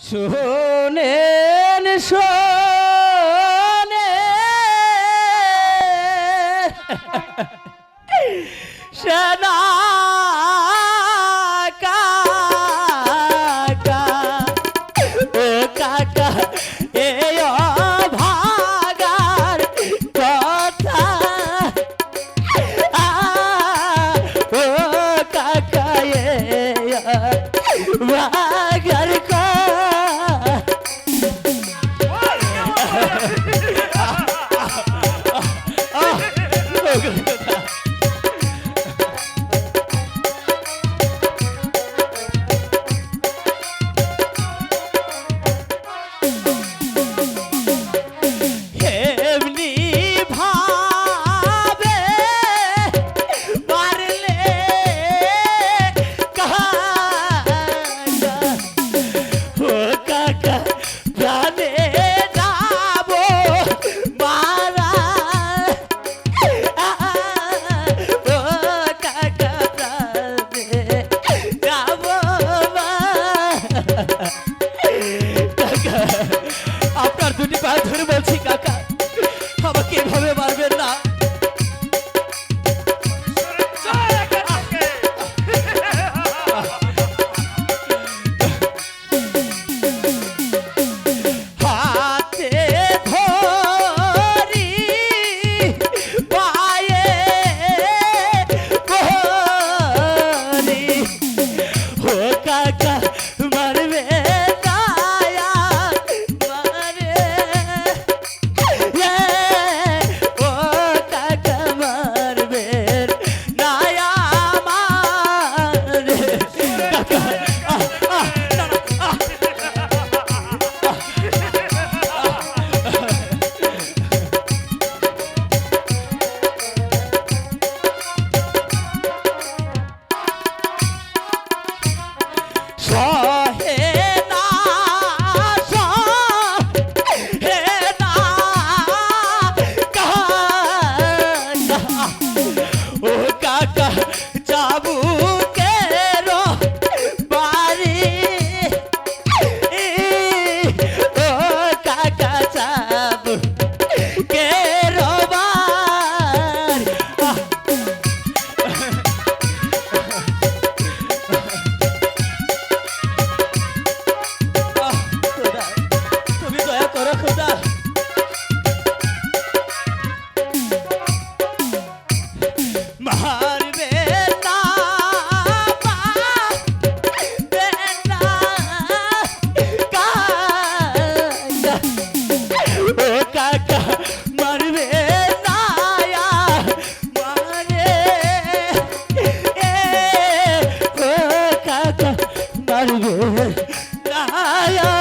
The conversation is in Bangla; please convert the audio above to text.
শোনেন শোনে সেনা কাকা আপনার দুটি পা ধরে বলছি কাকা আমাকে এভাবে মারবেন না। Acabou. ছায়া